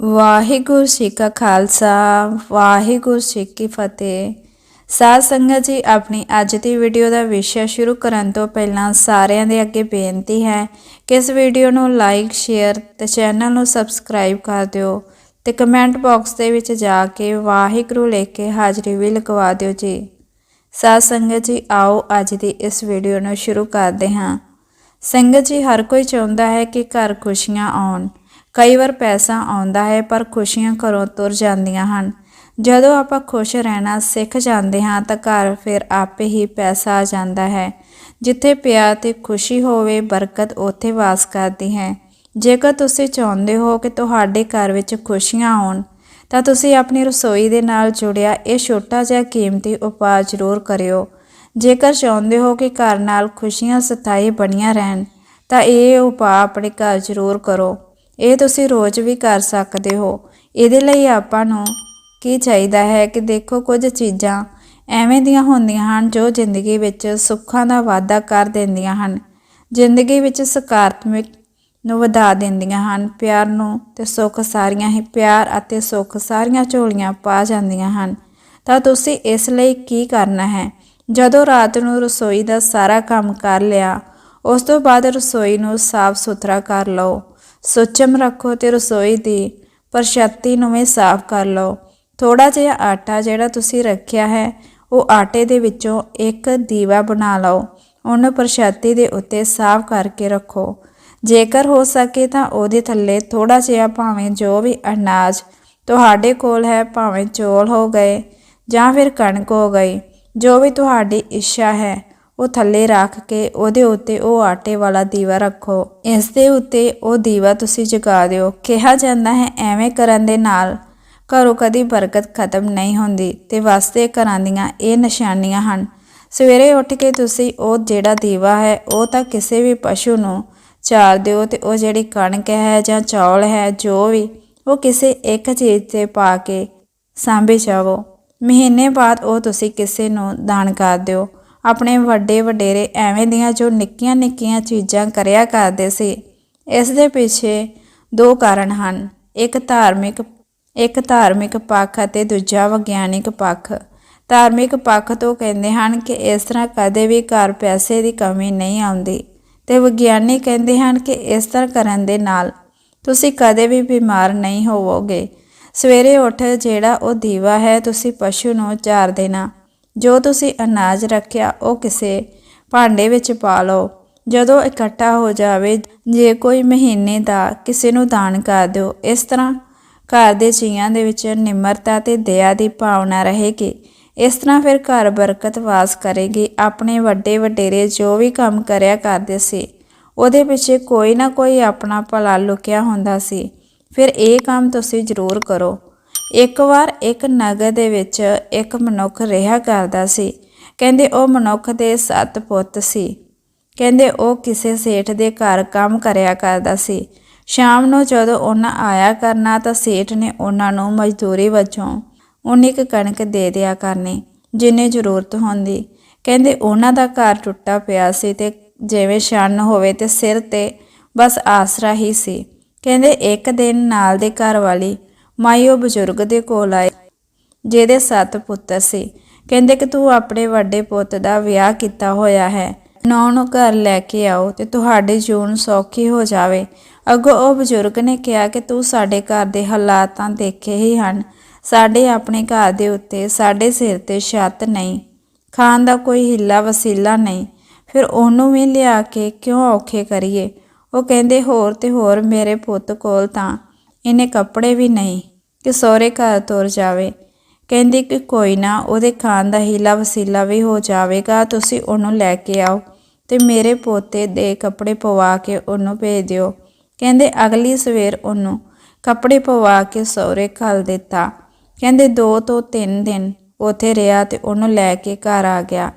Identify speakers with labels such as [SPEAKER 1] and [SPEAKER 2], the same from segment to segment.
[SPEAKER 1] ਵਾਹਿਗੁਰੂ ਜੀ ਕਾ ਖਾਲਸਾ, ਵਾਹਿਗੁਰੂ ਜੀ ਕੀ ਫਤਿਹ। ਸਾਧ ਸੰਗਤ ਜੀ, ਆਪਣੀ ਅੱਜ ਦੀ ਵੀਡੀਓ ਦਾ ਵਿਸ਼ਾ ਸ਼ੁਰੂ ਕਰਨ ਤੋਂ ਪਹਿਲਾਂ ਸਾਰਿਆਂ ਦੇ ਅੱਗੇ ਬੇਨਤੀ ਹੈ ਕਿ ਇਸ ਵੀਡੀਓ ਨੂੰ ਲਾਈਕ ਸ਼ੇਅਰ ਤੇ ਚੈਨਲ ਨੂੰ ਸਬਸਕ੍ਰਾਈਬ ਕਰ ਦਿਓ ਤੇ ਕਮੈਂਟ ਬਾਕਸ ਦੇ ਵਿੱਚ ਜਾ ਕੇ ਵਾਹਿਗੁਰੂ ਲਿਖ ਕੇ ਹਾਜ਼ਰੀ ਵੀ ਲਗਵਾ ਦਿਓ ਜੀ। ਸਾਧ ਸੰਗਤ ਜੀ, ਆਓ ਅੱਜ ਦੀ ਇਸ ਵੀਡੀਓ ਨੂੰ ਸ਼ੁਰੂ ਕਰਦੇ ਹਾਂ। ਸੰਗਤ ਜੀ, ਹਰ ਕੋਈ ਚਾਹੁੰਦਾ ਹੈ ਕਿ ਘਰ ਖੁਸ਼ੀਆਂ ਆਉਣ। ਕਈ ਵਾਰ ਪੈਸਾ ਆਉਂਦਾ ਹੈ, ਪਰ ਖੁਸ਼ੀਆਂ ਘਰੋਂ ਤੁਰ ਜਾਂਦੀਆਂ ਹਨ। ਜਦੋਂ ਆਪਾਂ ਖੁਸ਼ ਰਹਿਣਾ ਸਿੱਖ ਜਾਂਦੇ ਹਾਂ, ਤਾਂ ਘਰ ਫਿਰ ਆਪੇ ਹੀ ਪੈਸਾ ਆ ਜਾਂਦਾ ਹੈ। ਜਿੱਥੇ ਪਿਆਰ ਤੇ ਖੁਸ਼ੀ ਹੋਵੇ, ਬਰਕਤ ਉੱਥੇ ਵਾਸ ਕਰਦੀ ਹੈ। ਜੇਕਰ ਤੁਸੀਂ ਚਾਹੁੰਦੇ ਹੋ ਕਿ ਤੁਹਾਡੇ ਘਰ ਵਿੱਚ ਖੁਸ਼ੀਆਂ ਆਉਣ, ਤਾਂ ਤੁਸੀਂ ਆਪਣੀ ਰਸੋਈ ਦੇ ਨਾਲ ਜੁੜਿਆ ਇਹ ਛੋਟਾ ਜਿਹਾ ਕੀਮਤੀ ਉਪਾਅ ਜ਼ਰੂਰ ਕਰਿਓ। ਜੇਕਰ ਚਾਹੁੰਦੇ ਹੋ ਕਿ ਘਰ ਨਾਲ ਖੁਸ਼ੀਆਂ ਸਥਾਈ ਬਣੀਆਂ ਰਹਿਣ, ਤਾਂ ਇਹ ਉਪਾਅ ਆਪਣੇ ਘਰ ਜ਼ਰੂਰ ਕਰੋ। ਇਹ ਤੁਸੀਂ ਰੋਜ਼ ਵੀ ਕਰ ਸਕਦੇ ਹੋ। ਇਹਦੇ ਲਈ ਆਪਾਂ ਨੂੰ ਕੀ ਚਾਹੀਦਾ ਹੈ ਕਿ ਦੇਖੋ ਕੁਝ ਚੀਜ਼ਾਂ ਐਵੇਂ ਦੀਆਂ ਹੁੰਦੀਆਂ ਹਨ ਜੋ ਜ਼ਿੰਦਗੀ ਵਿੱਚ ਸੁੱਖਾਂ ਦਾ ਵਾਅਦਾ ਕਰ ਦਿੰਦੀਆਂ ਹਨ। ਜ਼ਿੰਦਗੀ ਵਿੱਚ ਸਕਾਰਾਤਮਕ ਨੂੰ ਵਧਾ ਦਿੰਦੀਆਂ ਹਨ, ਪਿਆਰ ਨੂੰ ਤੇ ਸੁੱਖ ਸਾਰੀਆਂ ਹੀ ਪਿਆਰ ਅਤੇ ਸੁੱਖ ਸਾਰੀਆਂ ਝੋਲੀਆਂ ਪਾ ਜਾਂਦੀਆਂ ਹਨ। ਤਾਂ ਤੁਸੀਂ ਇਸ ਲਈ ਕੀ ਕਰਨਾ ਹੈ? ਜਦੋਂ ਰਾਤ ਨੂੰ ਰਸੋਈ ਦਾ ਸਾਰਾ ਕੰਮ ਕਰ ਲਿਆ, ਉਸ ਤੋਂ ਬਾਅਦ ਰਸੋਈ ਨੂੰ ਸਾਫ਼ ਸੁਥਰਾ ਕਰ ਲਓ। ਸੁੱਚਮ ਰੱਖੋ ਤੇ ਰਸੋਈ ਦੀ ਪਰਛੱਤੀ ਨੂੰ ਵੀ ਸਾਫ਼ ਕਰ ਲਓ। ਥੋੜਾ ਜਿਹਾ ਆਟਾ ਜਿਹੜਾ ਤੁਸੀਂ ਰੱਖਿਆ ਹੈ, ਉਹ ਆਟੇ ਦੇ ਵਿੱਚੋਂ ਇੱਕ ਦੀਵਾ ਬਣਾ ਲਓ। ਉਹਨੂੰ ਪਰਛੱਤੀ ਦੇ ਉੱਤੇ ਸਾਫ਼ ਕਰਕੇ ਰੱਖੋ। ਜੇਕਰ ਹੋ ਸਕੇ ਤਾਂ ਉਹਦੇ ਥੱਲੇ ਥੋੜਾ ਜਿਹਾ ਭਾਵੇਂ ਜੋ ਵੀ ਅਨਾਜ ਤੁਹਾਡੇ ਕੋਲ ਹੈ, ਭਾਵੇਂ ਚੌਲ ਹੋ ਗਏ ਜਾਂ ਫਿਰ ਕਣਕ ਹੋ ਗਈ, ਜੋ ਵੀ ਤੁਹਾਡੀ ਇੱਛਾ ਹੈ ਉਹ ਥੱਲੇ ਰੱਖ ਕੇ ਉਹਦੇ ਉੱਤੇ ਉਹ ਆਟੇ ਵਾਲਾ ਦੀਵਾ ਰੱਖੋ। ਇਸ ਦੇ ਉੱਤੇ ਉਹ ਦੀਵਾ ਤੁਸੀਂ ਜਗਾ ਦਿਓ। ਕਿਹਾ ਜਾਂਦਾ ਹੈ, ਐਵੇਂ ਕਰਨ ਦੇ ਨਾਲ ਘਰੋਂ ਕਦੀ ਬਰਕਤ ਖਤਮ ਨਹੀਂ ਹੁੰਦੀ ਤੇ ਵਾਸਤੇ ਘਰਾਂ ਦੀਆਂ ਇਹ ਨਿਸ਼ਾਨੀਆਂ ਹਨ। ਸਵੇਰੇ ਉੱਠ ਕੇ ਤੁਸੀਂ ਉਹ ਜਿਹੜਾ ਦੀਵਾ ਹੈ, ਉਹ ਤਾਂ ਕਿਸੇ ਵੀ ਪਸ਼ੂ ਨੂੰ ਚਾਰ ਦਿਓ ਤੇ ਉਹ ਜਿਹੜੀ ਕਣਕ ਹੈ ਜਾਂ ਚੌਲ ਹੈ, ਜੋ ਵੀ, ਉਹ ਕਿਸੇ ਇੱਕ ਚੀਜ਼ ਤੇ ਪਾ ਕੇ ਸਾਂਭੇ ਜਾਵੋ। ਮਹੀਨੇ ਬਾਅਦ ਉਹ ਤੁਸੀਂ ਕਿਸੇ ਨੂੰ ਦਾਨ ਕਰ ਦਿਓ। ਆਪਣੇ ਵੱਡੇ ਵਡੇਰੇ ਐਵੇਂ ਦੀਆਂ ਜੋ ਨਿੱਕੀਆਂ ਨਿੱਕੀਆਂ ਚੀਜ਼ਾਂ ਕਰਿਆ ਕਰਦੇ ਸੀ, ਇਸ ਦੇ ਪਿੱਛੇ ਦੋ ਕਾਰਨ ਹਨ। ਇੱਕ ਧਾਰਮਿਕ ਇੱਕ ਧਾਰਮਿਕ ਪੱਖ ਅਤੇ ਦੂਜਾ ਵਿਗਿਆਨਿਕ ਪੱਖ। ਧਾਰਮਿਕ ਪੱਖ ਤੋਂ ਕਹਿੰਦੇ ਹਨ ਕਿ ਇਸ ਤਰ੍ਹਾਂ ਕਦੇ ਵੀ ਘਰ ਪੈਸੇ ਦੀ ਕਮੀ ਨਹੀਂ ਆਉਂਦੀ ਤੇ ਵਿਗਿਆਨੀ ਕਹਿੰਦੇ ਹਨ ਕਿ ਇਸ ਤਰ੍ਹਾਂ ਕਰਨ ਦੇ ਨਾਲ ਤੁਸੀਂ ਕਦੇ ਵੀ ਬਿਮਾਰ ਨਹੀਂ ਹੋਵੋਗੇ। ਸਵੇਰੇ ਉੱਠ ਜਿਹੜਾ ਉਹ ਦੀਵਾ ਹੈ, ਤੁਸੀਂ ਪਸ਼ੂ ਨੂੰ ਚਾਰ ਦੇਣਾ। ਜੋ ਤੁਸੀਂ ਅਨਾਜ ਰੱਖਿਆ, ਉਹ ਕਿਸੇ ਭਾਂਡੇ ਵਿੱਚ ਪਾ ਲਓ। ਜਦੋਂ ਇਕੱਠਾ ਹੋ ਜਾਵੇ, ਜੇ ਕੋਈ ਮਹੀਨੇ ਦਾ ਕਿਸੇ ਨੂੰ ਦਾਨ ਕਰ ਦਿਓ, ਇਸ ਤਰ੍ਹਾਂ ਘਰ ਦੇ ਜੀਆਂ ਦੇ ਵਿੱਚ ਨਿਮਰਤਾ ਤੇ ਦਇਆ ਦੀ ਭਾਵਨਾ ਰਹੇਗੀ। ਇਸ ਤਰ੍ਹਾਂ ਫਿਰ ਘਰ ਬਰਕਤ ਵਾਸ ਕਰੇਗੀ। ਆਪਣੇ ਵੱਡੇ ਵਡੇਰੇ ਜੋ ਵੀ ਕੰਮ ਕਰਿਆ ਕਰਦੇ ਸੀ, ਉਹਦੇ ਪਿੱਛੇ ਕੋਈ ਨਾ ਕੋਈ ਆਪਣਾ ਭਲਾ ਲੁਕਿਆ ਹੁੰਦਾ ਸੀ। ਫਿਰ ਇਹ ਕੰਮ ਤੁਸੀਂ ਜ਼ਰੂਰ ਕਰੋ। ਇੱਕ ਵਾਰ ਇੱਕ ਨਗਰ ਦੇ ਵਿੱਚ ਇੱਕ ਮਨੁੱਖ ਰਿਹਾ ਕਰਦਾ ਸੀ। ਕਹਿੰਦੇ ਉਹ ਮਨੁੱਖ ਦੇ ਸੱਤ ਪੁੱਤ ਸੀ। ਕਹਿੰਦੇ ਉਹ ਕਿਸੇ ਸੇਠ ਦੇ ਘਰ ਕੰਮ ਕਰਿਆ ਕਰਦਾ ਸੀ। ਸ਼ਾਮ ਨੂੰ ਜਦੋਂ ਉਹਨਾਂ ਆਇਆ ਕਰਨਾ ਤਾਂ ਸੇਠ ਨੇ ਉਹਨਾਂ ਨੂੰ ਮਜ਼ਦੂਰੀ ਵਜੋਂ ਉਨੀ ਕੁ ਕਣਕ ਦੇ ਦਿਆ ਕਰਨੀ, ਜਿੰਨੇ ਜ਼ਰੂਰਤ ਹੁੰਦੀ। ਕਹਿੰਦੇ ਉਹਨਾਂ ਦਾ ਘਰ ਟੁੱਟਾ ਪਿਆ ਸੀ ਤੇ ਜਿਵੇਂ ਛੰਨ ਹੋਵੇ ਤੇ ਸਿਰ ਤੇ ਬਸ ਆਸਰਾ ਹੀ ਸੀ। ਕਹਿੰਦੇ ਇੱਕ ਦਿਨ ਨਾਲ ਦੇ ਘਰ ਵਾਲੀ ਮਾਈ ਉਹ ਬਜ਼ੁਰਗ ਦੇ ਕੋਲ ਆਏ, ਜਿਹਦੇ ਸੱਤ ਪੁੱਤਰ ਸੀ। ਕਹਿੰਦੇ ਕਿ ਤੂੰ ਆਪਣੇ ਵੱਡੇ ਪੁੱਤ ਦਾ ਵਿਆਹ ਕੀਤਾ ਹੋਇਆ ਹੈ। ਨੌ ਨੂੰ ਘਰ ਲੈ ਕੇ ਆਓ ਤੇ ਤੁਹਾਡੀ ਜੂਨ ਸੌਖੀ ਹੋ ਜਾਵੇ। ਅੱਗੋਂ ਉਹ ਬਜ਼ੁਰਗ ਨੇ ਕਿਹਾ ਕਿ ਤੂੰ ਸਾਡੇ ਘਰ ਦੇ ਹਾਲਾਤਾਂ ਦੇਖੇ ਹੀ ਹਨ। ਸਾਡੇ ਆਪਣੇ ਘਰ ਦੇ ਉੱਤੇ ਸਾਡੇ ਸਿਰ ਤੇ ਛੱਤ ਨਹੀਂ। ਖਾਣ ਦਾ ਕੋਈ ਹਿੱਲਾ ਵਸੀਲਾ ਨਹੀਂ। ਫਿਰ ਉਹਨੂੰ ਵੀ ਲਿਆ ਕੇ ਕਿਉਂ ਔਖੇ ਕਰੀਏ? ਉਹ ਕਹਿੰਦੇ, ਹੋਰ ਤੇ ਹੋਰ ਮੇਰੇ ਪੁੱਤ ਕੋਲ ਤਾਂ ਇਹਨੇ ਕੱਪੜੇ ਵੀ ਨਹੀਂ ਕਿ ਸਹੁਰੇ ਘਰ ਤੁਰ ਜਾਵੇ। ਕਹਿੰਦੀ ਕਿ ਕੋਈ ਨਾ, ਉਹਦੇ ਖਾਣ ਦਾ ਹੀਲਾ ਵਸੀਲਾ ਵੀ ਹੋ ਜਾਵੇਗਾ, ਤੁਸੀਂ ਉਹਨੂੰ ਲੈ ਕੇ ਆਓ ਤੇ ਮੇਰੇ ਪੋਤੇ ਦੇ ਕੱਪੜੇ ਪਵਾ ਕੇ ਉਹਨੂੰ ਭੇਜ ਦਿਓ। ਕਹਿੰਦੇ ਅਗਲੀ ਸਵੇਰ ਉਹਨੂੰ ਕੱਪੜੇ ਪਵਾ ਕੇ ਸਹੁਰੇ ਘੱਲ ਦਿੱਤਾ। ਕਹਿੰਦੇ 2 ਤੋਂ 3 ਦਿਨ ਉਥੇ ਰਿਹਾ ਤੇ ਉਹਨੂੰ ਲੈ ਕੇ ਘਰ ਆ ਗਿਆ।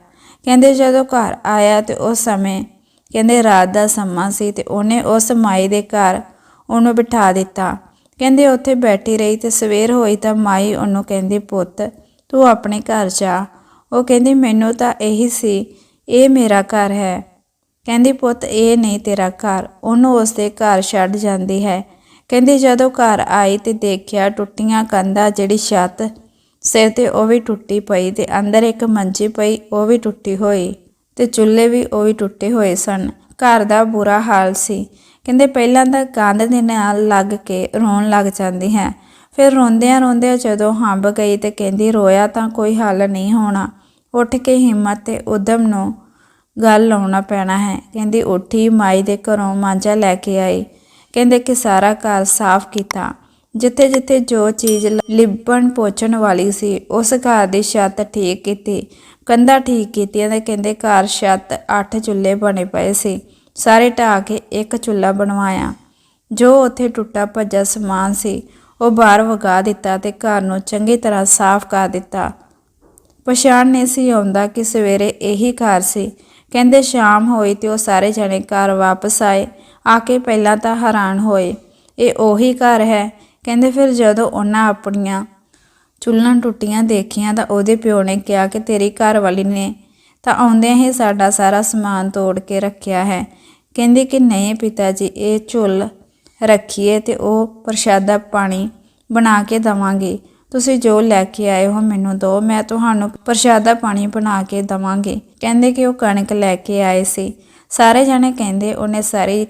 [SPEAKER 1] ਕਹਿੰਦੇ ਜਦੋਂ ਘਰ ਆਇਆ ਤੇ ਉਸ ਸਮੇਂ ਕਹਿੰਦੇ ਰਾਤ ਦਾ ਸਮਾਂ ਸੀ ਤੇ ਉਹਨੇ ਉਸ ਮਾਈ ਦੇ ਘਰ ਉਹਨੂੰ ਬਿਠਾ ਦਿੱਤਾ। ਕਹਿੰਦੇ ਉੱਥੇ ਬੈਠੀ ਰਹੀ ਤੇ ਸਵੇਰ ਹੋਈ ਤਾਂ ਮਾਈ ਉਹਨੂੰ ਕਹਿੰਦੀ, ਪੁੱਤ, ਤੂੰ ਆਪਣੇ ਘਰ ਜਾ। ਉਹ ਕਹਿੰਦੀ, ਮੈਨੂੰ ਤਾਂ ਇਹੀ ਸੀ, ਇਹ ਮੇਰਾ ਘਰ ਹੈ। ਕਹਿੰਦੀ, ਪੁੱਤ, ਇਹ ਨਹੀਂ ਤੇਰਾ ਘਰ, ਉਹਨੂੰ ਉਸਦੇ ਘਰ ਛੱਡ ਜਾਂਦੀ ਹੈ। ਕਹਿੰਦੀ, ਜਦੋਂ ਘਰ ਆਈ ਤੇ ਦੇਖਿਆ ਟੁੱਟੀਆਂ ਕੰਧਾਂ ਜਿਹੜੀ ਛੱਤ ਸਿਰ ਤੇ ਉਹ ਵੀ ਟੁੱਟੀ ਪਈ ਤੇ ਅੰਦਰ ਇੱਕ ਮੰਜੀ ਪਈ, ਉਹ ਵੀ ਟੁੱਟੀ ਹੋਈ ਤੇ ਚੁੱਲ੍ਹੇ ਵੀ ਉਹ ਵੀ ਟੁੱਟੇ ਹੋਏ ਸਨ। ਘਰ ਦਾ ਬੁਰਾ ਹਾਲ ਸੀ। ਕਹਿੰਦੇ ਪਹਿਲਾਂ ਤਾਂ ਕੰਧ ਦੇ ਨਾਲ ਲੱਗ ਕੇ ਰੋਣ ਲੱਗ ਜਾਂਦੀ ਹੈ। ਫਿਰ ਰੋਂਦਿਆਂ ਰੋਂਦਿਆਂ ਜਦੋਂ ਹੰਬ ਗਈ ਤੇ ਕਹਿੰਦੀ, ਰੋਇਆ ਤਾਂ ਕੋਈ ਹੱਲ ਨਹੀਂ ਹੋਣਾ। ਉੱਠ ਕੇ ਹਿੰਮਤ ਤੇ ਉਦਮ ਨੂੰ ਗੱਲ ਲਾਉਣਾ ਪੈਣਾ ਹੈ। ਕਹਿੰਦੀ, ਉੱਠੀ ਮਾਈ ਦੇ ਘਰੋਂ ਮਾਂਜਾ ਲੈ ਕੇ ਆਈ। ਕਹਿੰਦੇ ਕਿ ਸਾਰਾ ਘਰ ਸਾਫ਼ ਕੀਤਾ। ਜਿੱਥੇ ਜਿੱਥੇ ਜੋ ਚੀਜ਼ ਲ- ਲਿਬਣ ਪੋਚਣ ਵਾਲੀ ਸੀ, ਉਸ ਘਰ ਦੀ ਛੱਤ ਠੀਕ ਕੀਤੀ। ਕੰਧਾਂ ਠੀਕ ਕੀਤੀਆਂ ਤੇ ਕਹਿੰਦੇ ਘਰ ਛੱਤ ਅੱਠ ਚੁੱਲ੍ਹੇ ਬਣੇ ਪਏ ਸੀ। ਸਾਰੇ ਢਾਹ ਕੇ ਇੱਕ ਚੁੱਲ੍ਹਾ ਬਣਵਾਇਆ। ਜੋ ਉੱਥੇ ਟੁੱਟਾ ਭੱਜਾ ਸਮਾਨ ਸੀ, ਉਹ ਬਾਹਰ ਵਗਾ ਦਿੱਤਾ ਤੇ ਘਰ ਨੂੰ ਚੰਗੀ ਤਰ੍ਹਾਂ ਸਾਫ਼ ਕਰ ਦਿੱਤਾ। ਪਛਾਣ ਨਹੀਂ ਸੀ ਆਉਂਦਾ ਕਿ ਸਵੇਰੇ ਇਹੀ ਘਰ ਸੀ। ਕਹਿੰਦੇ ਸ਼ਾਮ ਹੋਈ ਤੇ ਉਹ ਸਾਰੇ ਜਣੇ ਘਰ ਵਾਪਸ ਆਏ। ਆ ਕੇ ਪਹਿਲਾਂ ਤਾਂ ਹੈਰਾਨ ਹੋਏ, ਇਹ ਉਹੀ ਘਰ ਹੈ? ਕਹਿੰਦੇ ਫਿਰ ਜਦੋਂ ਉਹਨਾਂ ਆਪਣੀਆਂ ਚੁੱਲ੍ਹਾਂ ਟੁੱਟੀਆਂ ਦੇਖੀਆਂ ਤਾਂ ਉਹਦੇ ਪਿਓ ਨੇ ਕਿਹਾ ਕਿ ਤੇਰੀ ਘਰ ਵਾਲੀ ਨੇ ਤਾਂ ਆਉਂਦਿਆਂ ਹੀ ਸਾਡਾ ਸਾਰਾ ਸਮਾਨ ਤੋੜ ਕੇ ਰੱਖਿਆ ਹੈ। ਕਹਿੰਦੇ ਕਿ ਨਹੀਂ ਪਿਤਾ ਜੀ, ਇਹ ਝੁੱਲ ਰੱਖੀਏ ਤੇ ਉਹ ਪ੍ਰਸ਼ਾਦਾ ਪਾਣੀ ਬਣਾ ਕੇ ਦਵਾਂਗੇ। ਤੁਸੀਂ ਜੋ ਲੈ ਕੇ ਆਏ ਹੋ ਮੈਨੂੰ ਦਿਓ, ਮੈਂ ਤੁਹਾਨੂੰ ਪ੍ਰਸ਼ਾਦਾ ਪਾਣੀ ਬਣਾ ਕੇ ਦਵਾਂਗੇ। ਕਹਿੰਦੇ ਕਿ ਉਹ ਕਣਕ ਲੈ ਕੇ ਆਏ ਸੀ। ਸਾਰੇ ਜਣੇ ਕਹਿੰਦੇ ਉਹਨੇ ਸਾਰੀ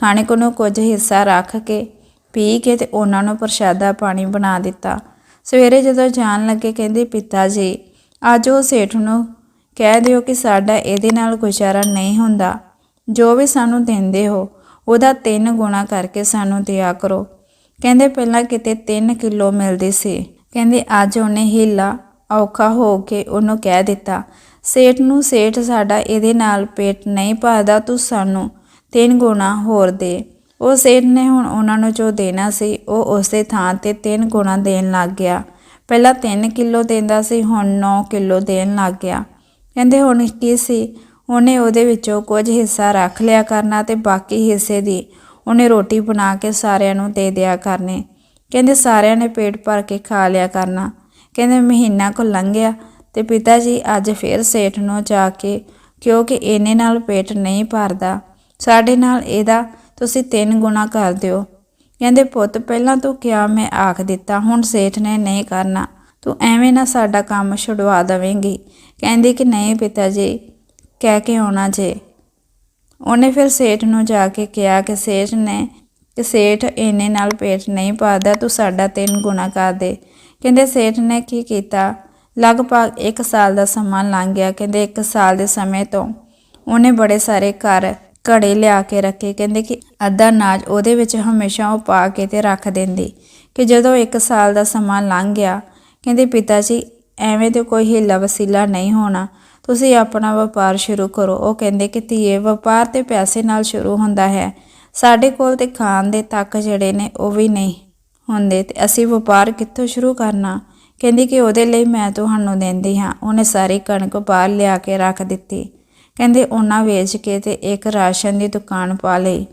[SPEAKER 1] ਕਣਕ ਨੂੰ ਕੁਝ ਹਿੱਸਾ ਰੱਖ ਕੇ, ਪੀ ਕੇ ਤੇ ਉਹਨਾਂ ਨੂੰ ਪ੍ਰਸ਼ਾਦਾ ਪਾਣੀ ਬਣਾ ਦਿੱਤਾ। ਸਵੇਰੇ ਜਦੋਂ ਜਾਣ ਲੱਗੇ, ਕਹਿੰਦੇ ਪਿਤਾ ਜੀ, ਅੱਜ ਉਹ ਸੇਠ ਨੂੰ ਕਹਿ ਦਿਓ ਕਿ ਸਾਡਾ ਇਹਦੇ ਨਾਲ ਗੁਜ਼ਾਰਾ ਨਹੀਂ ਹੁੰਦਾ। ਜੋ ਵੀ ਸਾਨੂੰ ਦਿੰਦੇ ਹੋ, ਉਹਦਾ ਤਿੰਨ ਗੁਣਾ ਕਰਕੇ ਸਾਨੂੰ ਦਿਆ ਕਰੋ। ਕਹਿੰਦੇ ਪਹਿਲਾਂ ਕਿਤੇ 3 ਕਿਲੋ ਮਿਲਦੀ ਸੀ। ਕਹਿੰਦੇ ਅੱਜ ਉਹਨੇ ਹੀਲਾ, ਔਖਾ ਹੋ ਕੇ ਉਹਨੂੰ ਕਹਿ ਦਿੱਤਾ, ਸੇਠ ਨੂੰ, ਸੇਠ ਸਾਡਾ ਇਹਦੇ ਨਾਲ ਪੇਟ ਨਹੀਂ ਭਰਦਾ ਤੂੰ ਸਾਨੂੰ ਤਿੰਨ ਗੁਣਾ ਹੋਰ ਦੇ। ਉਹ ਸੇਠ ਨੇ ਹੁਣ ਉਹਨਾਂ ਨੂੰ ਜੋ ਦੇਣਾ ਸੀ, ਉਹ ਉਸੇ ਥਾਂ ਤੇ ਤਿੰਨ ਗੁਣਾ ਦੇਣ ਲੱਗ ਗਿਆ। ਪਹਿਲਾਂ 3 ਕਿਲੋ ਦਿੰਦਾ ਸੀ, ਹੁਣ 9 ਕਿਲੋ ਦੇਣ ਲੱਗ ਗਿਆ। ਕਹਿੰਦੇ ਹੁਣ ਕੀ ਸੀ? ਉਹਨੇ ਉਹਦੇ ਵਿੱਚੋਂ ਕੁਝ ਹਿੱਸਾ ਰੱਖ ਲਿਆ ਕਰਨਾ ਤੇ ਬਾਕੀ ਹਿੱਸੇ ਦੀ ਉਹਨੇ ਰੋਟੀ ਬਣਾ ਕੇ ਸਾਰਿਆਂ ਨੂੰ ਦੇ ਦਿਆ ਕਰਨੇ। ਕਹਿੰਦੇ ਸਾਰਿਆਂ ਨੇ ਪੇਟ ਭਰ ਕੇ ਖਾ ਲਿਆ ਕਰਨਾ। ਕਹਿੰਦੇ ਮਹੀਨਾ ਕੋ ਲੰਘਿਆ ਤੇ ਪਿਤਾ ਜੀ ਅੱਜ ਫੇਰ ਸੇਠ ਨੂੰ ਜਾ ਕੇ ਕਿਉਂਕਿ ਇਹਨੇ ਨਾਲ ਪੇਟ ਨਹੀਂ ਭਰਦਾ, ਸਾਡੇ ਨਾਲ ਇਹਦਾ ਤੁਸੀਂ ਤਿੰਨ ਗੁਣਾ ਕਰ ਦਿਓ। ਕਹਿੰਦੇ ਪੁੱਤ ਪਹਿਲਾਂ ਤੂੰ ਕਿਹਾ ਮੈਂ ਆਖ ਦਿੱਤਾ, ਹੁਣ ਸੇਠ ਨੇ ਨਹੀਂ ਕਰਨਾ। ਤੂੰ ਐਵੇਂ ਨਾ ਸਾਡਾ ਕੰਮ ਛੁਡਵਾ ਦੇਵੇਂਗੀ। ਕਹਿੰਦੀ ਕਿ ਨਹੀਂ ਪਿਤਾ ਜੀ ਕਹਿ ਕੇ ਆਉਣਾ ਜੇ। ਉਹਨੇ ਫਿਰ ਸੇਠ ਨੂੰ ਜਾ ਕੇ ਕਿਹਾ ਕਿ ਸੇਠ ਨੇ ਕਿ ਸੇਠ ਇਹਨੇ ਨਾਲ ਪੇਟ ਨਹੀਂ ਪਾਦਾ ਤੂੰ ਸਾਡਾ ਤਿੰਨ ਗੁਣਾ ਕਰ ਦੇ। ਕਹਿੰਦੇ ਸੇਠ ਨੇ ਕੀ ਕੀਤਾ? ਲਗਭਗ 1 ਸਾਲ ਦਾ ਸਮਾਂ ਲੰਘ ਗਿਆ। ਕਹਿੰਦੇ 1 ਸਾਲ ਦੇ ਸਮੇਂ ਤੋਂ ਉਹਨੇ ਬੜੇ ਸਾਰੇ ਘਰ ਘੜੇ ਲਿਆ ਕੇ ਰੱਖੇ। ਕਹਿੰਦੇ ਕਿ ਅੱਧਾ ਨਾਜ ਉਹਦੇ ਵਿੱਚ ਹਮੇਸ਼ਾ ਉਹ ਪਾ ਕੇ ਤੇ ਰੱਖ ਦਿੰਦੀ। ਕਿ ਜਦੋਂ 1 ਸਾਲ ਦਾ ਸਮਾਂ ਲੰਘ ਗਿਆ, ਕਹਿੰਦੇ ਪਿਤਾ ਜੀ, ਐਵੇਂ ਤੇ ਕੋਈ ਹੀਲਾ ਵਸੀਲਾ ਨਹੀਂ ਹੋਣਾ। ਤੁਸੀਂ ਆਪਣਾ ਵਪਾਰ ਸ਼ੁਰੂ ਕਰੋ। ਉਹ ਕਹਿੰਦੇ ਕਿ ਧੀਏ, ਵਪਾਰ ਤੇ ਪੈਸੇ ਨਾਲ ਸ਼ੁਰੂ ਹੁੰਦਾ ਹੈ। ਸਾਡੇ ਕੋਲ ਤੇ ਖਾਣ ਦੇ ਤੱਕ ਜਿਹੜੇ ਨੇ, ਉਹ ਵੀ ਨਹੀਂ ਹੁੰਦੇ। ਤੇ ਅਸੀਂ ਵਪਾਰ ਕਿੱਥੋਂ ਸ਼ੁਰੂ ਕਰਨਾ? ਕਹਿੰਦੀ ਕਿ ਉਹਦੇ ਲਈ ਮੈਂ ਤੁਹਾਨੂੰ ਦਿੰਦੀ ਹਾਂ। ਉਹਨੇ ਸਾਰੀ ਕਣਕ ਬਾਹਰ ਲਿਆ ਕੇ ਰੱਖ ਦਿੱਤੀ। ਕਹਿੰਦੇ ਉਹਨਾਂ ਵੇਚ ਕੇ ਤੇ ਇੱਕ ਰਾਸ਼ਨ ਦੀ ਦੁਕਾਨ ਪਾ ਲਈ।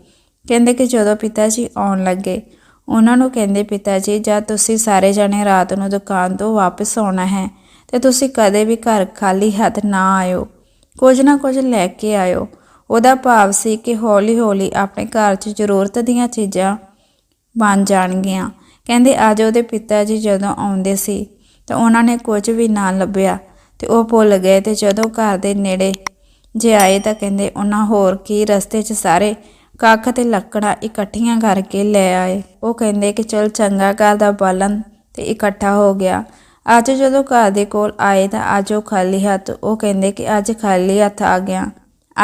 [SPEAKER 1] ਕਹਿੰਦੇ ਕਿ ਜਦੋਂ ਪਿਤਾ ਜੀ ਆਉਣ ਲੱਗੇ, ਉਹਨਾਂ ਨੂੰ ਕਹਿੰਦੇ ਪਿਤਾ ਜੀ ਜਦ ਤੁਸੀਂ ਸਾਰੇ ਜਣੇ ਰਾਤ ਨੂੰ ਦੁਕਾਨ ਤੋਂ ਵਾਪਸ ਆਉਣਾ ਹੈ ਤੇ ਤੁਸੀਂ ਕਦੇ ਵੀ ਘਰ ਖਾਲੀ ਹੱਥ ਨਾ ਆਇਓ। ਕੁਝ ਨਾ ਕੁਝ ਲੈ ਕੇ ਆਇਓ। ਉਹਦਾ ਭਾਵ ਸੀ ਕਿ ਹੌਲੀ-ਹੌਲੀ ਆਪਣੇ ਘਰ 'ਚ ਜ਼ਰੂਰਤ ਦੀਆਂ ਚੀਜ਼ਾਂ ਬਣ ਜਾਣਗੀਆਂ। ਕਹਿੰਦੇ, ਅੱਜ ਉਹਦੇ ਪਿਤਾ ਜੀ ਜਦੋਂ ਆਉਂਦੇ ਸੀ ਤਾਂ ਉਹਨਾਂ ਨੇ ਕੁਝ ਵੀ ਨਾ ਲੱਭਿਆ ਤੇ ਉਹ ਭੁੱਲ ਗਏ ਤੇ ਜਦੋਂ ਘਰ ਦੇ ਨੇੜੇ ਜੇ ਆਏ ਤਾਂ ਕਹਿੰਦੇ, ਉਹਨਾਂ ਹੋਰ ਕੀ ਰਸਤੇ 'ਚ ਸਾਰੇ ਕੱਖ ਤੇ ਲੱਕੜਾਂ ਇਕੱਠੀਆਂ ਕਰਕੇ ਲੈ ਆਏ। ਉਹ ਕਹਿੰਦੇ ਕਿ, ਚਲ ਚੰਗਾ ਘਰ ਦਾ ਬਾਲਣ ਤੇ ਇਕੱਠਾ ਹੋ ਗਿਆ। ਅੱਜ ਜਦੋਂ ਘਰ ਦੇ ਕੋਲ ਆਏ ਤਾਂ ਅੱਜ ਉਹ ਖਾਲੀ ਹੱਥ, ਉਹ ਕਹਿੰਦੇ ਕਿ ਅੱਜ ਖਾਲੀ ਹੱਥ ਆ ਗਿਆ।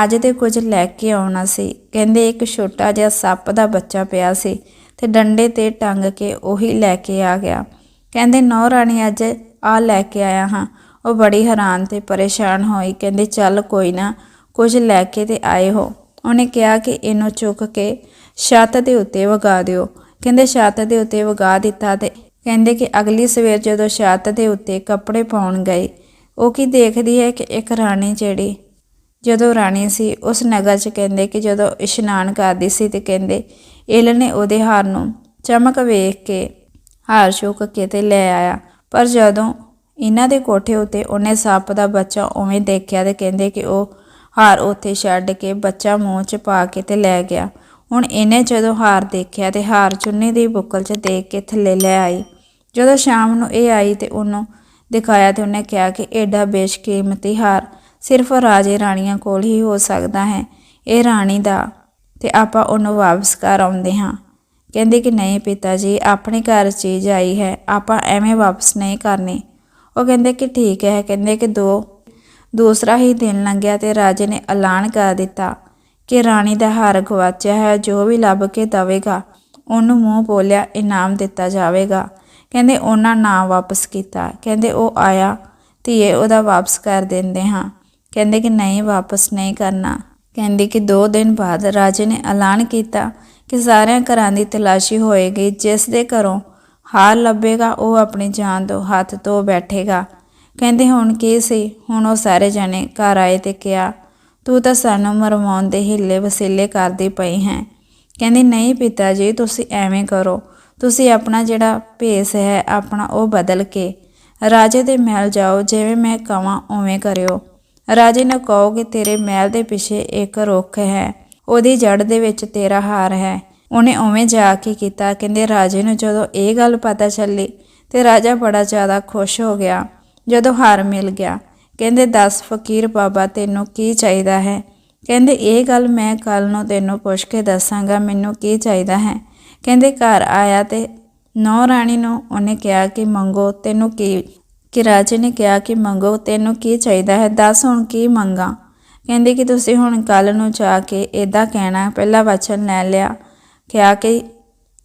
[SPEAKER 1] ਅੱਜ ਤੇ ਕੁਝ ਲੈ ਕੇ ਆਉਣਾ ਸੀ। ਕਹਿੰਦੇ ਇੱਕ ਛੋਟਾ ਜਿਹਾ ਸੱਪ ਦਾ ਬੱਚਾ ਪਿਆ ਸੀ ਤੇ ਡੰਡੇ ਤੇ ਟੰਗ ਕੇ ਉਹੀ ਲੈ ਕੇ ਆ ਗਿਆ। ਕਹਿੰਦੇ, ਨੌ ਰਾਣੀ, ਅੱਜ ਆ ਲੈ ਕੇ ਆਇਆ ਹਾਂ। ਉਹ ਬੜੀ ਹੈਰਾਨ ਤੇ ਪਰੇਸ਼ਾਨ ਹੋਈ। ਕਹਿੰਦੇ, ਚੱਲ ਕੋਈ ਨਾ, ਕੁਝ ਲੈ ਕੇ ਤੇ ਆਏ ਹੋ। ਉਹਨੇ ਕਿਹਾ ਕਿ ਇਹਨੂੰ ਚੁੱਕ ਕੇ ਛੱਤ ਦੇ ਉੱਤੇ ਵਗਾ ਦਿਓ। ਕਹਿੰਦੇ, ਛੱਤ ਦੇ ਉੱਤੇ ਵਗਾ ਦਿੱਤਾ ਤੇ ਕਹਿੰਦੇ ਕਿ ਅਗਲੀ ਸਵੇਰ ਜਦੋਂ ਛੱਤ ਦੇ ਉੱਤੇ ਕੱਪੜੇ ਪਾਉਣ ਗਏ, ਉਹ ਕੀ ਦੇਖਦੀ ਹੈ ਕਿ ਇੱਕ ਰਾਣੀ ਜਿਹੜੀ, ਜਦੋਂ ਰਾਣੀ ਸੀ, ਉਸ ਨਗਰ 'ਚ ਕਹਿੰਦੇ ਕਿ ਜਦੋਂ ਇਸ਼ਨਾਨ ਕਰਦੀ ਸੀ ਤੇ ਕਹਿੰਦੇ ਇਲ ਨੇ ਉਹਦੇ ਹਾਰ ਨੂੰ ਚਮਕ ਵੇਖ ਕੇ ਹਾਰ ਚੁੱਕ ਕੇ ਤੇ ਲੈ ਆਇਆ। ਪਰ ਜਦੋਂ ਇਹਨਾਂ ਦੇ ਕੋਠੇ ਉੱਤੇ ਉਹਨੇ ਸੱਪ ਦਾ ਬੱਚਾ ਉਵੇਂ ਦੇਖਿਆ ਤੇ ਕਹਿੰਦੇ ਕਿ ਉਹ ਹਾਰ ਉੱਥੇ ਛੱਡ ਕੇ ਬੱਚਾ ਮੂੰਹ 'ਚ ਪਾ ਕੇ ਤੇ ਲੈ ਗਿਆ। ਹੁਣ ਇਹਨੇ ਜਦੋਂ ਹਾਰ ਦੇਖਿਆ ਤੇ ਹਾਰ ਚੁੰਨੀ ਦੀ ਬੁੱਕਲ 'ਚ ਦੇਖ ਕੇ ਥੱਲੇ ਲੈ ਆਈ। ਜਦੋਂ ਸ਼ਾਮ ਨੂੰ ਇਹ ਆਈ ਤੇ ਉਹਨੂੰ ਦਿਖਾਇਆ ਤੇ ਉਹਨੇ ਕਿਹਾ ਕਿ ਐਡਾ ਬੇਸ਼ਕੀਮਤੀ ਹਾਰ ਸਿਰਫ ਰਾਜੇ ਰਾਣੀਆਂ ਕੋਲ ਹੀ ਹੋ ਸਕਦਾ ਹੈ। ਇਹ ਰਾਣੀ ਦਾ ਤੇ ਆਪਾਂ ਉਹਨੂੰ ਵਾਪਸ ਕਰ ਆਉਂਦੇ ਹਾਂ। ਕਹਿੰਦੇ ਕਿ ਨਹੀਂ ਪਿਤਾ ਜੀ ਆਪਣੇ ਘਰ ਚੀਜ਼ ਆਈ ਹੈ, ਆਪਾਂ ਐਵੇਂ ਵਾਪਸ ਨਹੀਂ ਕਰਨੀ। ਉਹ ਕਹਿੰਦੇ ਕਿ ਠੀਕ ਹੈ, ਕਹਿੰਦੇ ਕਿ ਦੋ, ਦੂਸਰਾ ਹੀ ਦਿਨ ਲੰਘਿਆ ਤੇ ਰਾਜੇ ਨੇ ਐਲਾਨ ਕਰ ਦਿੱਤਾ ਕਿ ਰਾਣੀ ਦਾ ਹਾਰ ਗਵਾਚਿਆ ਹੈ, ਜੋ ਵੀ ਲੱਭ ਕੇ ਦਵੇਗਾ, ਉਹਨੂੰ ਮੂੰਹ ਬੋਲਿਆ ਇਨਾਮ ਦਿੱਤਾ ਜਾਵੇਗਾ। ਕਹਿੰਦੇ ਉਹਨਾਂ ਨਾ ਵਾਪਸ ਕੀਤਾ। ਕਹਿੰਦੇ ਉਹ ਆਇਆ, ਧੀਏ ਉਹਦਾ ਵਾਪਸ ਕਰ ਦਿੰਦੇ ਹਾਂ। ਕਹਿੰਦੇ ਕਿ ਨਹੀਂ, ਵਾਪਸ ਨਹੀਂ ਕਰਨਾ। ਕਹਿੰਦੇ ਕਿ 2 ਦਿਨ ਬਾਅਦ ਰਾਜੇ ਨੇ ਐਲਾਨ ਕੀਤਾ ਕਿ ਸਾਰਿਆਂ ਘਰਾਂ ਦੀ ਤਲਾਸ਼ੀ ਹੋਏਗੀ। ਜਿਸ ਦੇ ਘਰੋਂ ਹਾਰ ਲੱਭੇਗਾ, ਉਹ ਆਪਣੀ ਜਾਨ ਤੋਂ ਹੱਥ ਧੋ ਬੈਠੇਗਾ। ਕਹਿੰਦੇ ਹੁਣ ਕੀ ਸੀ? ਹੁਣ ਉਹ ਸਾਰੇ ਜਣੇ ਘਰ ਆਏ ਤੇ ਕਿਹਾ, ਤੂੰ ਤਾਂ ਸਾਨੂੰ ਮਰਵਾਉਣ ਦੇ ਹਿੱਲੇ ਵਸੀਲੇ ਕਰਦੀ ਪਈ ਹੈ। ਕਹਿੰਦੀ, ਨਹੀਂ ਪਿਤਾ ਜੀ, ਤੁਸੀਂ ਐਵੇਂ ਕਰੋ। ਤੁਸੀਂ ਆਪਣਾ ਜਿਹੜਾ ਭੇਸ ਹੈ, ਆਪਣਾ ਉਹ ਬਦਲ ਕੇ ਰਾਜੇ ਦੇ ਮਹਿਲ ਜਾਓ, ਜਿਵੇਂ ਮੈਂ ਕਹਾਂ ਉਵੇਂ ਕਰਿਓ। ਰਾਜੇ ਨੂੰ ਕਹੋ ਕਿ ਤੇਰੇ ਮਹਿਲ ਦੇ ਪਿੱਛੇ ਇੱਕ ਰੁੱਖ ਹੈ, ਉਹਦੀ ਜੜ ਦੇ ਵਿੱਚ ਤੇਰਾ ਹਾਰ ਹੈ। ਉਹਨੇ ਉਵੇਂ ਜਾ ਕੇ ਕੀਤਾ, ਕਹਿੰਦੇ ਰਾਜੇ ਨੂੰ ਜਦੋਂ ਇਹ ਗੱਲ ਪਤਾ ਚੱਲੀ ਤੇ ਰਾਜਾ ਬੜਾ ਜ਼ਿਆਦਾ ਖੁਸ਼ ਹੋ ਗਿਆ, ਜਦੋਂ ਹਾਰ ਮਿਲ ਗਿਆ। ਕਹਿੰਦੇ, ਦੱਸ ਫਕੀਰ ਬਾਬਾ, ਤੈਨੂੰ ਕੀ ਚਾਹੀਦਾ ਹੈ? ਕਹਿੰਦੇ, ਇਹ ਗੱਲ ਮੈਂ ਕੱਲ ਨੂੰ ਤੈਨੂੰ ਪੁੱਛ ਕੇ ਦੱਸਾਂਗਾ, ਮੈਨੂੰ ਕੀ ਚਾਹੀਦਾ ਹੈ? ਕਹਿੰਦੇ ਘਰ ਆਇਆ ਤੇ ਨੌ ਰਾਣੀ ਨੂੰ ਉਹਨੇ ਕਿਹਾ ਕਿ ਮੰਗੋ, ਤੈਨੂੰ ਕੀ, ਕਿ ਰਾਜੇ ਨੇ ਕਿਹਾ ਕਿ ਮੰਗੋ, ਤੈਨੂੰ ਕੀ ਚਾਹੀਦਾ ਹੈ, ਦੱਸ ਹੁਣ ਕੀ ਮੰਗਾ? ਕਹਿੰਦੇ ਕਿ ਤੁਸੀਂ ਹੁਣ ਕੱਲ ਨੂੰ ਜਾ ਕੇ ਇਦਾਂ ਕਹਿਣਾ, ਪਹਿਲਾ ਵਚਨ ਲੈ ਲਿਆ। ਕਿਹਾ ਕਿ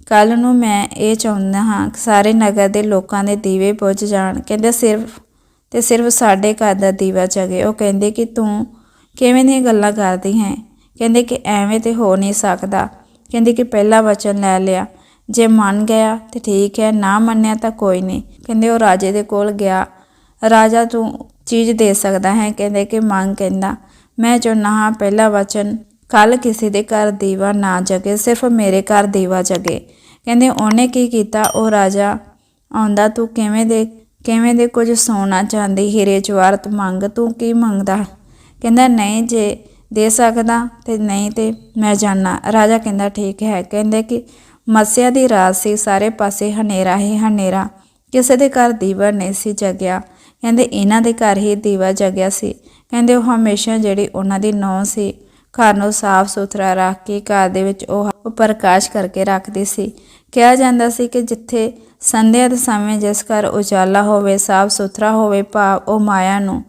[SPEAKER 1] ਕੱਲ ਨੂੰ ਮੈਂ ਇਹ ਚਾਹੁੰਦਾ ਹਾਂ ਕਿ ਸਾਰੇ ਨਗਰ ਦੇ ਲੋਕਾਂ ਦੇ ਦੀਵੇ ਬੁੱਝ ਜਾਣ। ਕਹਿੰਦੇ ਸਿਰਫ ਤੇ ਸਿਰਫ ਸਾਡੇ ਘਰ ਦਾ ਦੀਵਾ ਜਗੇ। ਉਹ ਕਹਿੰਦੇ ਕਿ ਤੂੰ ਕਿਵੇਂ ਦੀਆਂ ਗੱਲਾਂ ਕਰਦੀ ਹੈ? ਕਹਿੰਦੇ ਕਿ ਐਵੇਂ ਤੇ ਹੋ ਨਹੀਂ ਸਕਦਾ। ਕਹਿੰਦੇ ਕਿ ਪਹਿਲਾ ਵਚਨ ਲੈ ਲਿਆ। ਜੇ ਮੰਨ ਗਿਆ ਤੇ ਠੀਕ ਹੈ, ਨਾ ਮੰਨਿਆ ਤਾਂ ਕੋਈ ਨਹੀਂ। ਕਹਿੰਦੇ ਉਹ ਰਾਜੇ ਦੇ ਕੋਲ ਗਿਆ। ਰਾਜਾ ਤੂੰ ਚੀਜ਼ ਦੇ ਸਕਦਾ ਹੈ? ਕਹਿੰਦੇ ਕਿ ਮੰਗ ਕਹਿੰਦਾ, ਮੈਂ ਚਾਹੁੰਦਾ ਹਾਂ, ਪਹਿਲਾ ਵਚਨ ਕੱਲ ਕਿਸੇ ਦੇ ਘਰ ਦੀਵਾ ਨਾ ਜਗੇ, ਸਿਰਫ ਮੇਰੇ ਘਰ ਦੀਵਾ ਜਗੇ। ਕਹਿੰਦੇ, ਉਹਨੇ ਕੀ ਕੀਤਾ? ਉਹ ਰਾਜਾ ਆਉਂਦਾ, ਤੂੰ ਕਿਵੇਂ ਦੇ ਕਿਵੇਂ ਦੇ ਕੁਝ ਸੋਨਾ, ਚਾਂਦੀ, ਹੀਰੇ ਜਵਾਹਰਤ ਮੰਗ, ਤੂੰ ਕੀ ਮੰਗਦਾ? ਕਹਿੰਦਾ, ਨਹੀਂ, ਜੇ ਦੇ ਸਕਦਾ ਤੇ ਨਹੀਂ ਤੇ ਮੈਂ ਜਾਣਾ ਰਾਜਾ ਕਹਿੰਦਾ, ਠੀਕ ਹੈ। ਕਹਿੰਦੇ ਕਿ ਮਸਿਆ ਦੀ ਰਾਤ ਸੀ, ਸਾਰੇ ਪਾਸੇ ਹਨੇਰਾ ਹੀ ਹਨੇਰਾ। ਕਿਸੇ ਦੇ ਘਰ ਦੀਵਾ ਨਹੀਂ ਸੀ ਜਗਿਆ। ਕਹਿੰਦੇ, ਇਹਨਾਂ ਦੇ ਘਰ ਹੀ ਦੀਵਾ ਜਗਿਆ ਸੀ। ਕਹਿੰਦੇ, ਉਹ ਹਮੇਸ਼ਾ ਜਿਹੜੀ ਉਹਨਾਂ ਦੀ ਨੌ ਸੀ, ਘਰ ਨੂੰ ਸਾਫ਼ ਸੁਥਰਾ ਰੱਖ ਕੇ ਘਰ ਦੇ ਵਿੱਚ ਉਹ ਪ੍ਰਕਾਸ਼ ਕਰਕੇ ਰੱਖਦੀ ਸੀ। ਕਿਹਾ ਜਾਂਦਾ ਸੀ ਕਿ ਜਿੱਥੇ ਸੰਧਿਆ ਦੇ ਸਮੇਂ ਜਿਸ ਘਰ ਉਜਾਲਾ ਹੋਵੇ, ਸਾਫ਼ ਸੁਥਰਾ ਹੋਵੇ, ਭਾਵ ਉਹ ਮਾਇਆ ਨੂੰ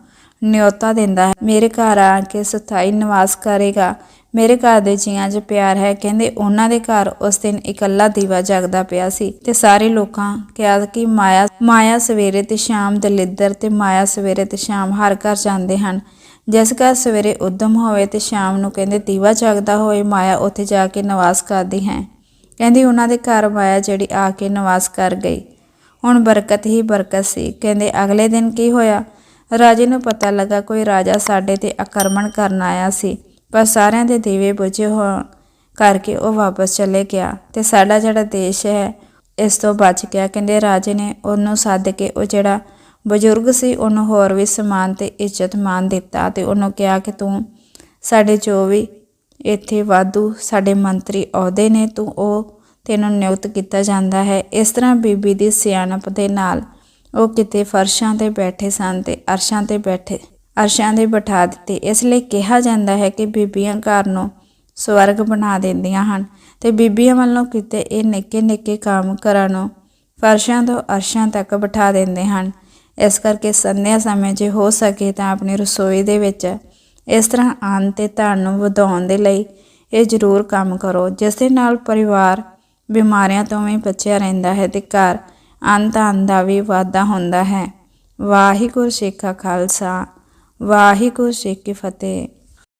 [SPEAKER 1] ਨਿਯੋਤਾ ਦਿੰਦਾ ਹੈ। ਮੇਰੇ ਘਰ ਆ ਕੇ ਸਥਾਈ ਨਿਵਾਸ ਕਰੇਗਾ। ਮੇਰੇ ਘਰ ਦੇ ਜੀਆਂ 'ਚ ਪਿਆਰ ਹੈ। ਕਹਿੰਦੇ ਉਹਨਾਂ ਦੇ ਘਰ ਉਸ ਦਿਨ ਇਕੱਲਾ ਦੀਵਾ ਜਗਦਾ ਪਿਆ ਸੀ ਤੇ ਸਾਰੇ ਲੋਕਾਂ ਕਿਹਾ ਕਿ ਮਾਇਆ ਮਾਇਆ ਸਵੇਰੇ ਤੇ ਸ਼ਾਮ ਦਲਿੱਦਰ ਤੇ ਮਾਇਆ ਸਵੇਰੇ ਤੇ ਸ਼ਾਮ ਹਰ ਘਰ ਜਾਂਦੇ ਹਨ। ਜਿਸ ਘਰ ਸਵੇਰੇ ਉਦਮ ਹੋਵੇ ਤੇ ਸ਼ਾਮ ਨੂੰ ਕਹਿੰਦੇ ਦੀਵਾ ਜਗਦਾ ਹੋਏ ਮਾਇਆ ਉੱਥੇ ਜਾ ਕੇ ਨਿਵਾਸ ਕਰਦੀ ਹੈ। ਕਹਿੰਦੀ ਉਹਨਾਂ ਦੇ ਘਰ ਮਾਇਆ ਜਿਹੜੀ ਆ ਕੇ ਨਿਵਾਸ ਕਰ ਗਈ। ਹੁਣ ਬਰਕਤ ਹੀ ਬਰਕਤ ਸੀ। ਕਹਿੰਦੇ ਅਗਲੇ ਦਿਨ ਕੀ ਹੋਇਆ? ਰਾਜੇ ਨੂੰ ਪਤਾ ਲੱਗਾ ਕੋਈ ਰਾਜਾ ਸਾਡੇ ਤੇ ਆਕਰਮਣ ਕਰਨ ਆਇਆ ਸੀ, ਪਰ ਸਾਰਿਆਂ ਦੇ ਦੀਵੇ ਬੁਝੇ ਹੋਣ ਕਰਕੇ ਉਹ ਵਾਪਸ ਚਲੇ ਗਿਆ ਤੇ ਸਾਡਾ ਜਿਹੜਾ ਦੇਸ਼ ਹੈ, ਇਸ ਤੋਂ ਬਚ ਗਿਆ। ਕਹਿੰਦੇ ਰਾਜੇ ਨੇ ਉਹਨੂੰ ਸੱਦ ਕੇ ਉਹ ਜਿਹੜਾ ਬਜ਼ੁਰਗ ਸੀ, ਉਹਨੂੰ ਹੋਰ ਵੀ ਸਮਾਨ ਤੇ ਇੱਜ਼ਤ ਮਾਨ ਦਿੱਤਾ ਤੇ ਉਹਨੂੰ ਕਿਹਾ ਕਿ ਤੂੰ ਸਾਡੇ ਜੋ ਵੀ ਇੱਥੇ ਵਾਧੂ ਸਾਡੇ ਮੰਤਰੀ ਅਹੁਦੇ ਨੇ, ਤੂੰ ਉਹ ਤੈਨੂੰ ਨਿਯੁਕਤ ਕੀਤਾ ਜਾਂਦਾ ਹੈ। ਇਸ ਤਰ੍ਹਾਂ ਬੀਬੀ ਦੀ ਸਿਆਣਪ ਦੇ ਨਾਲ ਉਹ ਕਿਤੇ ਫਰਸ਼ਾਂ ਤੇ ਬੈਠੇ ਸਨ ਤੇ ਅਰਸ਼ਾਂ ਤੇ ਬੈਠੇ, ਅਰਸ਼ਾਂ ਦੇ ਬਿਠਾ ਦਿੱਤੇ। ਇਸ ਲਈ ਕਿਹਾ ਜਾਂਦਾ ਹੈ ਕਿ ਬੀਬੀਆਂ ਘਰ ਨੂੰ ਸਵਰਗ ਬਣਾ ਦਿੰਦੀਆਂ ਹਨ ਤੇ ਬੀਬੀਆਂ ਵੱਲੋਂ ਕਿਤੇ ਇਹ ਨਿੱਕੇ ਨਿੱਕੇ ਕੰਮ ਘਰਾਂ ਨੂੰ ਫਰਸ਼ਾਂ ਤੋਂ ਅਰਸ਼ਾਂ ਤੱਕ ਬਿਠਾ ਦਿੰਦੇ ਹਨ। ਇਸ ਕਰਕੇ ਸੰਧਿਆ ਸਮੇਂ ਜੇ ਹੋ ਸਕੇ ਤਾਂ ਆਪਣੀ ਰਸੋਈ ਦੇ ਵਿੱਚ ਇਸ ਤਰ੍ਹਾਂ ਅੰਨ ਤੇ ਧਨ ਨੂੰ ਵਧਾਉਣ ਦੇ ਲਈ ਇਹ ਜ਼ਰੂਰ ਕੰਮ ਕਰੋ, ਜਿਸ ਦੇ ਨਾਲ ਪਰਿਵਾਰ ਬਿਮਾਰੀਆਂ ਤੋਂ ਵੀ ਬਚਿਆ ਰਹਿੰਦਾ ਹੈ ਤੇ ਘਰ ਅੰਨ ਅੰਤ ਦਾ ਵੀ ਵਾਧਾ ਹੁੰਦਾ ਹੈ। ਵਾਹਿਗੁਰੂ ਜੀ ਕਾ ਖਾਲਸਾ, ਵਾਹਿਗੁਰੂ ਜੀ ਕੀ ਫਤਿਹ।